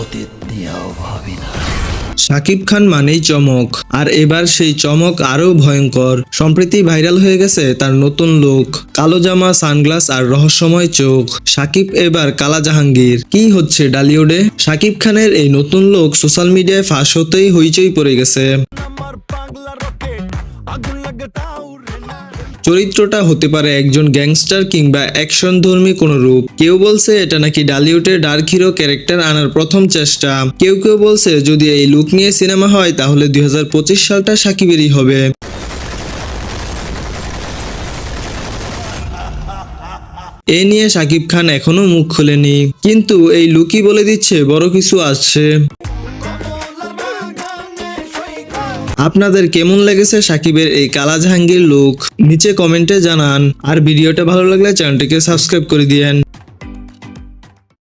অতীত নিয়েও ভাবি না। শাকিব খান মানেই চমক আর এবার সেই চমক আরও ভয়ঙ্কর। সম্প্রতি ভাইরাল হয়ে গেছে তার নতুন লুক কালো জামা সানগ্লাস আর রহস্যময় চোখ। শাকিব এবার কালা জাহাঙ্গীর কি হচ্ছে ডালিউডে? শাকিব খানের এই নতুন লুক সোশ্যাল মিডিয়ায় ফাঁস হতেই হইচই পড়ে গেছে। চরিত্রটা হতে পারে একজন গ্যাংস্টার কিংবা অ্যাকশন ধর্মী কোনো রূপ। কেউ বলছে এটা নাকি ডালিউডের ডার্ক হিরো ক্যারেক্টার আনার প্রথম চেষ্টা। কেউ কেউ বলছে যদি এই লুক নিয়ে সিনেমা হয় তাহলে দুই হাজার পঁচিশ সালটা সাকিবেরই হবে। এ নিয়ে শাকিব খান এখনও মুখ খোলেনি। কিন্তু এই লুকই বলে দিচ্ছে বড় কিছু আসছে আপনাদের কেমন লেগেছে সাকিবের এই কালা জাহাঙ্গীর লুক নিচে কমেন্টে জানান। আর ভিডিওটা ভালো লাগলে চ্যানেলটিকে সাবস্ক্রাইব করে দিয়েন।